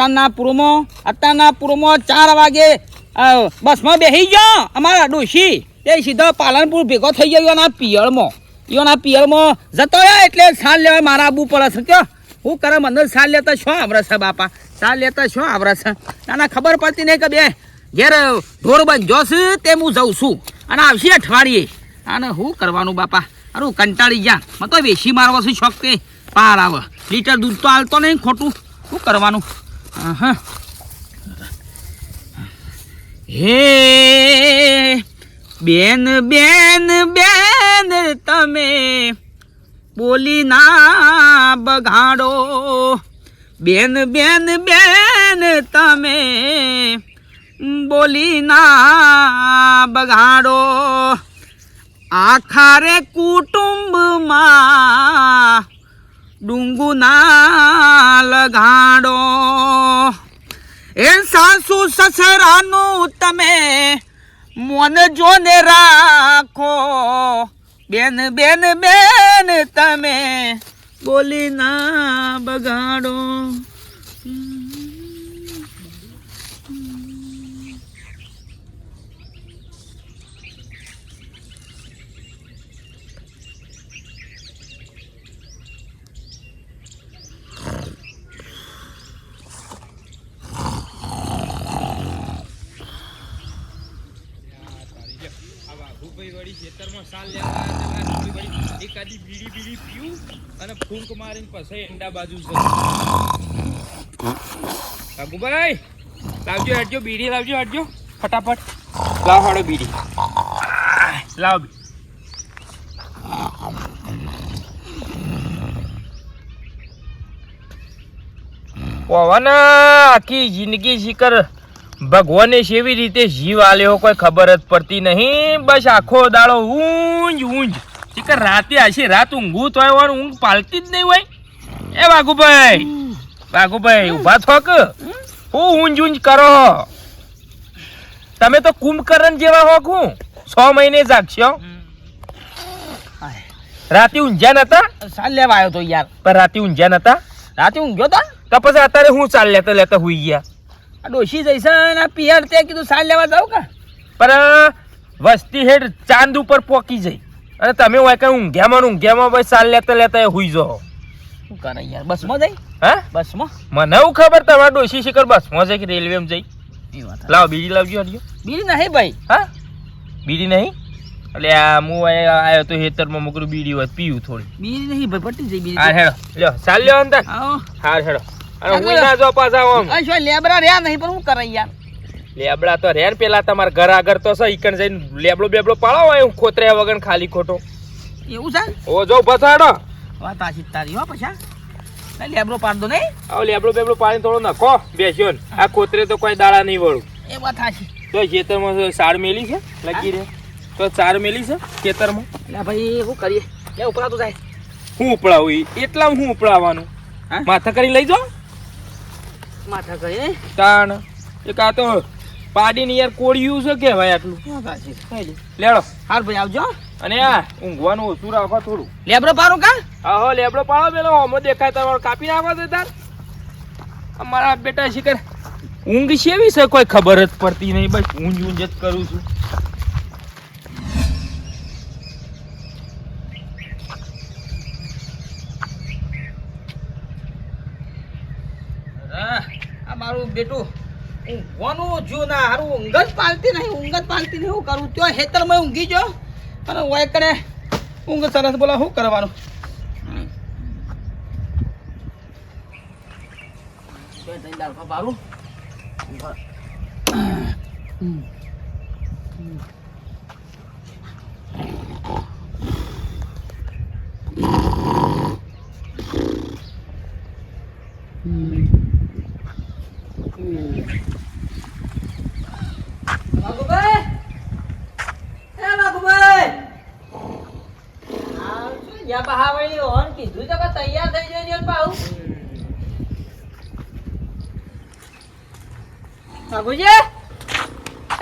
અત્યારના પૂરમાં અત્યારના પૂરમાં ચાર વાગે બસમાં બેસી ગયો અમારા ડોશી. તે સીધો પાલનપુર ભેગો થઈ ગયો એના પિયળમાં. એના પિયળમાં જતો રહ્યો એટલે સાલ લેવા મારા આબુ પડે છે કયો હું કરે મને સાલ લેતા શું આવડે છે બાપા? સાલ લેતા શું આવડે છે? નાના ખબર પડતી નહીં કે બે ઘેર ઢોર બંધો છે તે હું જઉં છું. અને આવશે અઠવાડિયે. અને શું કરવાનું બાપા? અરે કંટાળી ગયા. મને તો વેસી મારવા છે શોખ કે. પાર આવે. લીટર દૂધ તો હાલતો નહીં ખોટું. શું કરવાનું? હા હે, બેન બેન બેન, તમે બોલી ના બગાડો. બેન બેન બેન, તમે બોલી ના બગાડો. આખારે કુટુંબમાં ડુંગુ ના લગાડો એ સાસુ સસરાનું તમે મન જોને રાખો. બેન બેન બેન, તમે બોલી ના બગાડો. વળી ખેતરમાં સાલ લેવા એકાદી બીડી બીડી પીવું અને ફૂંક મારીને પછી એંડા બાજુ છે લાવજો હટજો બીડી લાવજો હટજો ફટાફટ. લાવ હાડો બીડી. લાવ. પવન, આખી જિંદગી શિકર ભગવાને કેવી રીતે જીવ આલ્યો કોઈ ખબર જ પડતી નહીં. બસ આખો દાડો ઊંજ ઊંજ શિકર રાતે આશી રાત ઊંઘું થાય હોય ઊંઘ પાલતી જ નહીં હોય. એ વાઘુભાઈ વાઘુભાઈ ઊભા થો કે. હું ઊંજ ઊંજ કરો. તમે તો કુંભકરણ જેવા હો. કું છ મહિને જાગશો. રાતે ઊંઝ્યા નતા? સાલ લેવા આવ્યો તો યાર. પણ રાતે ઊંઝ્યા નતા? રાતે ઊંઘ્યો તા? તો પછી અત્યારે હું ચાલ લેતા લેતા હુઈ ગયા. આ ડોશી જઈશે આ પિયર તે કીધું સાલ લેવા જાવ કા? પર વસ્તી હેડ ચાંદ ઉપર પોકી જઈ. અને તમે હોય કઈ ઊંઘ્યામાં ઊંઘ્યામાં ભાઈ સાલ લેતા લેતા હુઈ જાઓ. શું કરે યાર બસમાં જઈ હા? બસમાં? મને એવું ખબર તમારા ડોશી શિખર બસમાં જઈ કે રેલવેમાં જઈ? લાવ બીજી લાવજો હરિયો બીડી નહીં ભાઈ. હા? બીડી નહીં? એટલે આ હું આવ્યો તો હેતરમાં મોકરું બીડી હોય પીવું થોડી. બીડી નહીં ભાઈ પટી જઈ હા હેડો લ્યો ચાલ લ્યો અંદર. હા હેડો. અને હું ના જો પાછા આમ. આ શું લેબરા રહ્યા નહીં પણ હું કરે યાર. લેબડા તો રેન પેલા તમારા ઘર આગળ તો છે ઈકણ જઈને લેબડો બેબડો પાડો હોય હું વગર ખાલી ખોટો. એવું છે? ઓ જો પછાડો હેડો. વાત આશી તારી હો પછા. નહીં પાડ દો નહીં. આવો લેબડો બેબડો પાણી થોડો નાખો. બેસ્યો ને. આ કોતરે તો કોઈ દાડા નહીં વળું. એ વાત તો ખેતરમાં સાર મેલી છે લગી રે તો ચાર મેલી છે ખેતરમાં? એટલે ભાઈ શું કરીએ. લે ઉપરા તો જાય. હું ઉપડાવું? એટલા હું ઉપડાવવાનું? માથા કરી લઈ જાઓ. માથા કરીએ તાણ. એ કા તો પાડીને યાર કોળિયું છે કે ભાઈ આટલું? લેડો. હાર ભાઈ આવજો. અને આ ઊંઘવાનું ઓછું રાખો થોડું. લેબડો પાડું કા? હા હો લેબડો પાડો પેલો. હોમો દેખાય તમારો કાપી નાખો તો તાર. અમારા બેટા શિકર ઊંઘ શેવી છે? કોઈ ખબર જ પડતી નહીં. બસ ઊંઘ ઊંઘ જ કરું છું. આ મારું બેટું ઊંઘવાનું જો ના હારું ઊંઘ જ પાલતી નહીં ઊંઘ જ પાલતી નહીં હું કરું? ત્યાં હેતરમાં ઊંઘી જો. અને કરે ઊંઘ સરસ બોલા શું કરવાનું? જો તઈ દાળ પા પાડું. હમ. બાબુભાઈ એ બાબુભાઈ આ શું યા બહાવળી હોન કીધું તો કે તૈયાર થઈ જજો પાઉ બાબુજી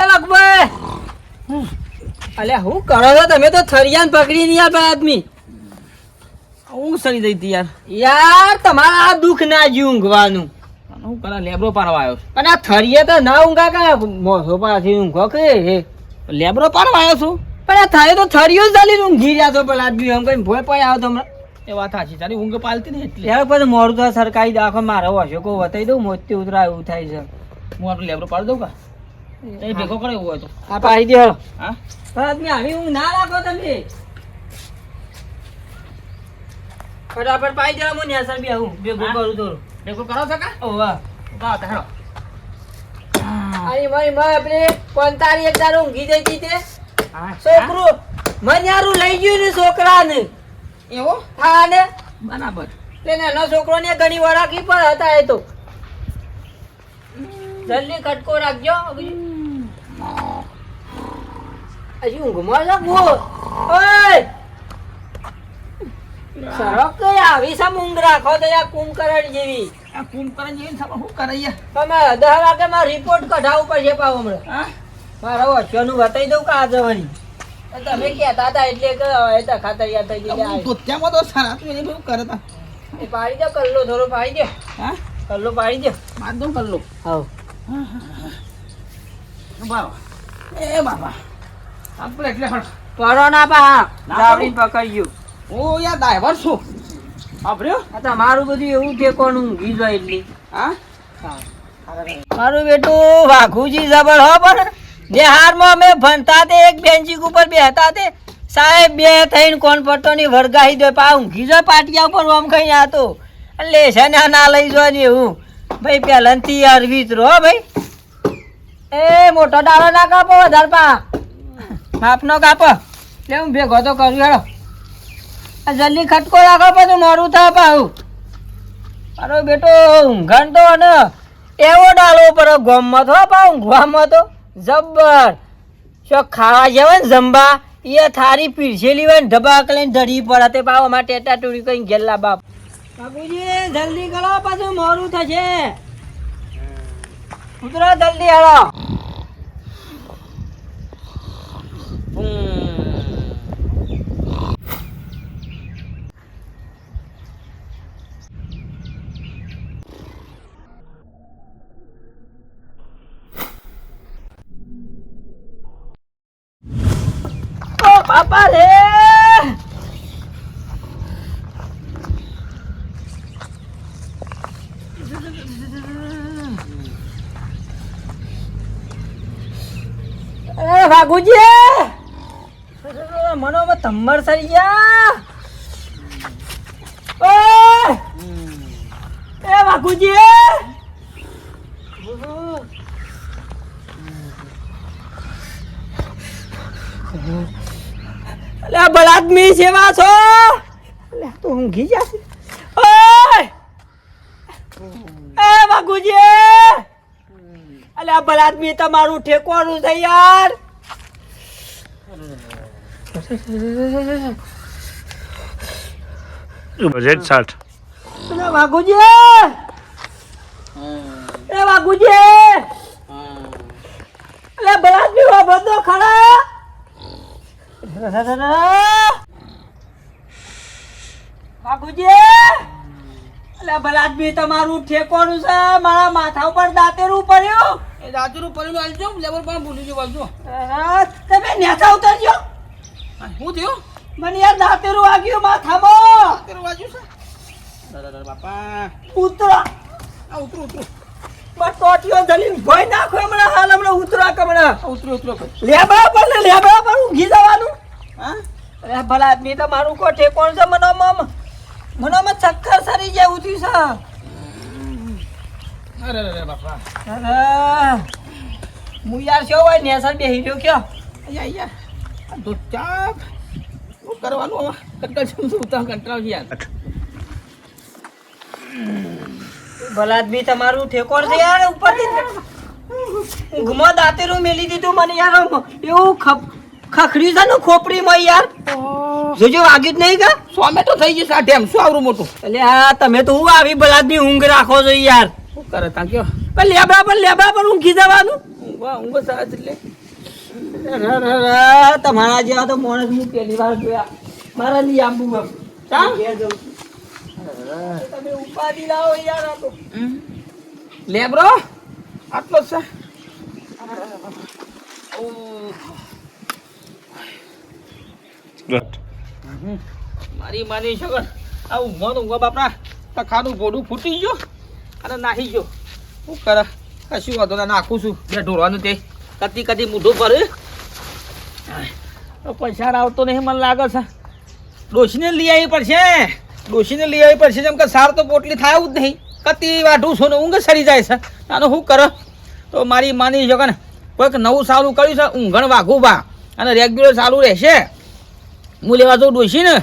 એ બાબુભાઈ અલ્યા હું કરો છો? તમે તો થરિયાન પકડી નહીં આપે આદમી. હું સરી જઈ હતી યાર. યાર તમારા આ દુઃખ ના જ્યું ઊંઘવાનું. હું કરે લેબરો પાડવા આવ્યો છું. અને આ થરીએ તો ના ઊંઘા કા? મોસો પાછી ઊંઘો કે? લેબરો પાડવા આવ્યો છું. પણ આ થાય તો થરીઓ જ ચાલી ઊંઘી રહ્યા છો પેલા આદમી એમ કઈ ભોય પાય આવો તમને એ વાત સાચી તારી ઊંઘ પાલતી ને એટલે. યાર પછી મોડું તો સરકારી દાખો મારો હશે કો વતાઈ દઉં મોતી ઉતરા એવું થાય છે. હું આપણે લેબરો પાડી દઉં કા? એ ભેગો કરે એવું હોય તો. આ પાડી દે હા? પણ આદમી આવી ઊંઘ ના રાખો તમે. ફટાફટ પાઈ દેવા હું ન્યાસર બી આવું. ભેગું કરું તો. ભેગો કરો છો કા? ઓવા વાહ. હેડો. આની મયમાં આપણે પંતાળી એક દારૂ ઊંઘી જઈ હતી તે. છોકરું મન્યારું લઈ ગયું ને છોકરાને. એવો? હા ને બરાબર તેને ને ઘણી વરાકી પર હતા એ તો. જલ્દી કટકો રાખજો હજી ઊંઘમાં લાગવો ઓય! સરક આવી સમ ઊંઘ રાખો તો આ કુંભકરણ જેવી. આ કુંભકરણ જેવી શું કરે તમે દસ વાગે માં રિપોર્ટ કઢાવવું પડશે પાવ હમણાં. હા? મારા વચ્ચેનું બતાવી દઉં કા જવાની. તમે કહેતા હતા એટલે કે હવે તો ખાતર થઈ ગઈ હું તો ત્યાં સારા તું એને કરે તા? એ પાડી દો કલ્લો થોડો પાડી દો. હા? કલ્લો પાડી દો. બાદ દઉં કર લો બાબા એ બાબા આપણે એટલે હળ પડો ના પા ના પકડ્યું ઓ યાર ડ્રાઈવર છું? આભર્યો આ તમારું બધું એવું ઠેકોનું કોનું જાય એટલી હા? મારું બેટું વાઘુજી જબર હો પણ બિહારમાં અમે ભણતા તે, એક બેન્ચિક ઉપર બેહતા તે. સાહેબ, બે થઈને કોણ પડતો ની વરગાહી દે, પા ઊંઘી જાય પાટિયા ઉપર, આમ કઈ આતો લે છે ને ના લઈ જો ને હું ભાઈ, પહેલાથી અરવીત રો ભાઈ. એ, મોટો ડાળો ના કાપો વધારે પા. માપનો કાપો. લે, હું ભેગો તો કરું, હેડો. જલ્દી ખટકો રાખો પછી મોડું થાય પાઉ મારો બેટો, ઊંઘણ તો ને, એવો ડાલો પર ગોમમાં તો પા, ઊંઘવામાં તો. જબ્બર. શો ખાવા જવાય ને જંબા? એ થારી પીરસેલી હોય ને ઢબાક લઈને ધડી પડે. તે પાવ અમારે ટેટા ટુડી કઈ ગેલા બાપ. બાપુજી જલ્દી કરો પાછું મોડું થશે. ઉતરો જલ્દી હાલો ઓ બાપા રે વાઘુજી! મનો માં તમ્મર સરી ગયા! એ વાઘુજી! અલે આ બળાદમી સેવા છો. અલે તો ઊંઘી જશે ઓય! એ બાગુજી અલે આ બળાદમી તમારું ઠેકવાનું છે યાર. બજેટ સાઠ. અલે બાગુજી એ બાગુજી અલે બળાદમી વા બધો ખરા. બાગુજી અલે બળાદમી તમારું ઠેકોનું છે. મારા માથા ઉપર દાંતેરું પડ્યું. એ દાદુનું આવી આલજો લેબર પણ ભૂલી ગયો બાજુ અરે, તમે નેતા ઉતરજો. હું થયું? મને યાર દાંતેરું વાગ્યું માથામાં. તેરું વાગ્યું છે? બાપા. ઉતરો. આ ઉતરો ઉતરો. બસ ટોટીઓ જલીને ભોય નાખો હમણાં હાલ હમણાં ઉતરો હમણાં ઉતરો ઉતરો લેબડા પર ને લેબડા પર ઊંઘી જવાનું હા અરે ભલા આદમી તો મારું કો ઠેકોણ છે મનોમાં મનોમાં ચક્કર સરી જાય ઉઠી છે અરે અરે બાપા અરે હું યાર શું હોય નેસર બેહી રહ્યો કયો અહીંયા અહીંયા તો ચાપ શું કરવાનું કંટાળ શું કંટાળ યાર ભલા આદમી તમારું ઠેકોર છે યાર ઉપરથી ઊંઘમાં દાંતેરું મેલી દીધું મને યાર એવું ખપ ખખડ્યું છે ને ખોપડીમાં યાર. જોજો વાગ્યું જ નહીં કા? સોમેટો થઈ જશે આ ઢેમ શું આવરું મોટું? એટલે હા તમે તો હું આવી બલાદની ઊંઘ રાખો છો યાર. શું કરે તા કયો? પણ લેબડા પર લેબડા પર ઊંઘી જવાનું. ઊંઘવા ઊંઘો સાજ એટલે. તમારા જેવા તો માણસ હું પહેલી વાર જોયા. મારા ની આંબુ બાપ. ચાલ. તમે ઉપાધિ લાવો યાર આ તો. લેબરો આટલો છે. મારી માની છોકર આ ઊંઘો તો ઊંઘો બાપરા તખાનું ગોડું ફૂટી ગયો અને નાહી ગયો. શું કરે? કશું વાંધો ના નાખું છું. બે ઢોરવાનું તે. કતી કતી મૂઢું ભરે પૈસા આવતો નહીં મને લાગે છે. ડોશીને લઈ આવી પડશે. ડોશીને લઈ આવી પડશે જેમ કે સાર તો પોટલી થાય જ નહીં. કતી વાઢું છું ને ઊંઘ સરી જાય છે. આનું શું કરો? તો મારી માની છોકર કોઈક નવું સારું કર્યું છે, ઊંઘણ વાઘું બા. અને રેગ્યુલર ચાલુ રહેશે. હું લેવા જાઉં ડોશી ને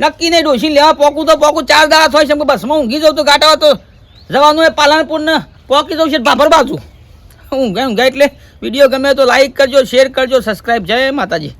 નક્કી નહીં ડોશી લેવા પોકું તો પોકું. ચાર દાડા થાય છે, એમ કે બસમાં ઊંઘી જાઉં તો ગાટા તો જવાનું એ પાલનપુરને. પોકી જવું છે, ભાભર બાજુ. ઊંઘે ઊંઘે એટલે. વીડિયો ગમે તો લાઈક કરજો શેર કરજો સબસ્ક્રાઈબ જય માતાજી.